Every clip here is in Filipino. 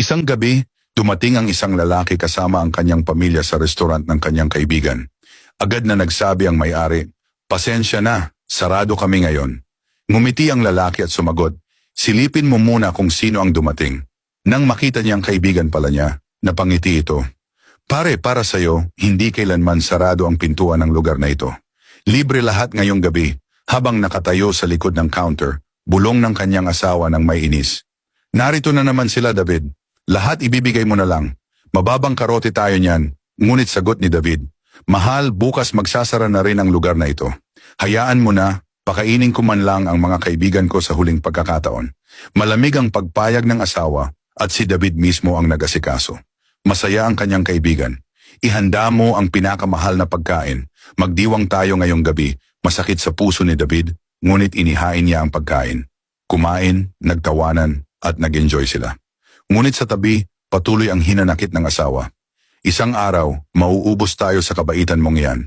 Isang gabi, dumating ang isang lalaki kasama ang kanyang pamilya sa restaurant ng kanyang kaibigan. Agad na nagsabi ang may-ari, Pasensya na, sarado kami ngayon. Ngumiti ang lalaki at sumagot, Silipin mo muna kung sino ang dumating. Nang makita niyang kaibigan pala niya, napangiti ito. Pare, para sa'yo, hindi kailanman sarado ang pintuan ng lugar na ito. Libre lahat ngayong gabi, habang nakatayo sa likod ng counter, bulong ng kanyang asawa ng may inis. Narito na naman sila, David. Lahat ibibigay mo na lang. Mababang karote tayo niyan. Ngunit sagot ni David, Mahal, bukas magsasara na rin ang lugar na ito. Hayaan mo na, pakainin ko man lang ang mga kaibigan ko sa huling pagkakataon. Malamig ang pagpayag ng asawa at si David mismo ang nagasikaso. Masaya ang kanyang kaibigan. Ihanda mo ang pinakamahal na pagkain. Magdiwang tayo ngayong gabi. Masakit sa puso ni David, ngunit inihain niya ang pagkain. Kumain, nagtawanan, at nag-enjoy sila. Ngunit sa tabi, patuloy ang hinanakit ng asawa. Isang araw, mauubos tayo sa kabaitan mong iyan.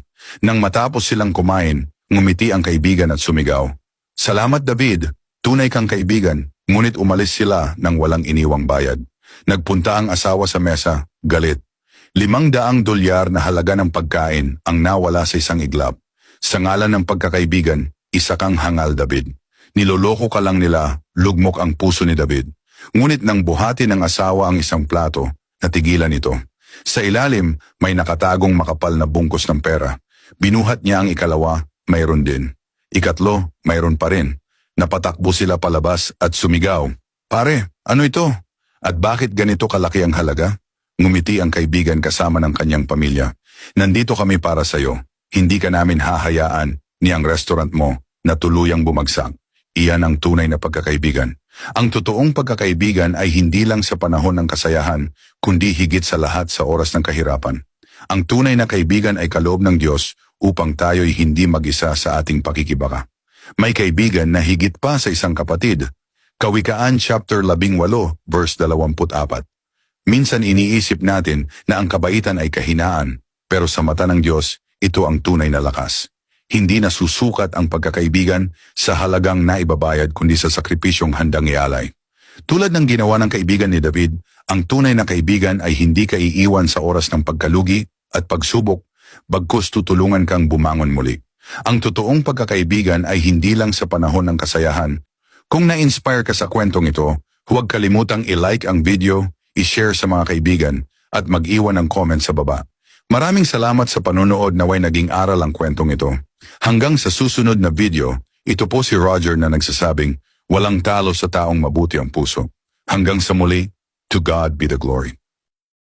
Nang matapos silang kumain, ngumiti ang kaibigan at sumigaw. Salamat David, tunay kang kaibigan, ngunit umalis sila nang walang iniwang bayad. Nagpunta ang asawa sa mesa, galit. Limang daang dolyar na halaga ng pagkain ang nawala sa isang iglap. Sa ngalan ng pagkakaibigan, isa kang hangal David. Niloloko ka lang nila, lugmok ang puso ni David. Ngunit nang buhati ng asawa ang isang plato, natigilan ito. Sa ilalim, may nakatagong makapal na bungkos ng pera. Binuhat niya ang ikalawa, mayroon din. Ikatlo, mayroon pa rin. Napatakbo sila palabas at sumigaw. Pare, ano ito? At bakit ganito kalaki ang halaga? Ngumiti ang kaibigan kasama ng kanyang pamilya. Nandito kami para sa'yo. Hindi ka namin hahayaan ni ang restaurant mo na tuluyang bumagsak. Iyan ang tunay na pagkakaibigan. Ang totoong pagkakaibigan ay hindi lang sa panahon ng kasayahan, kundi higit sa lahat sa oras ng kahirapan. Ang tunay na kaibigan ay kaloob ng Diyos upang tayo'y hindi mag-isa sa ating pakikibaka. May kaibigan na higit pa sa isang kapatid. Kawikaan chapter 18 verse 24. Minsan iniisip natin na ang kabaitan ay kahinaan, pero sa mata ng Diyos, ito ang tunay na lakas. Hindi nasusukat ang pagkakaibigan sa halagang naibabayad kundi sa sakripisyong handang ialay. Tulad ng ginawa ng kaibigan ni David, ang tunay na kaibigan ay hindi ka iiwan sa oras ng pagkalugi at pagsubok, bagkus tutulungan kang bumangon muli. Ang totoong pagkakaibigan ay hindi lang sa panahon ng kasayahan. Kung na-inspire ka sa kwentong ito, huwag kalimutang i-like ang video, i-share sa mga kaibigan, at mag-iwan ng comment sa baba. Maraming salamat sa panonood na way naging aral ang kwentong ito. Hanggang sa susunod na video, ito po si Roger na nagsasabing, walang talo sa taong mabuti ang puso. Hanggang sa muli, to God be the glory.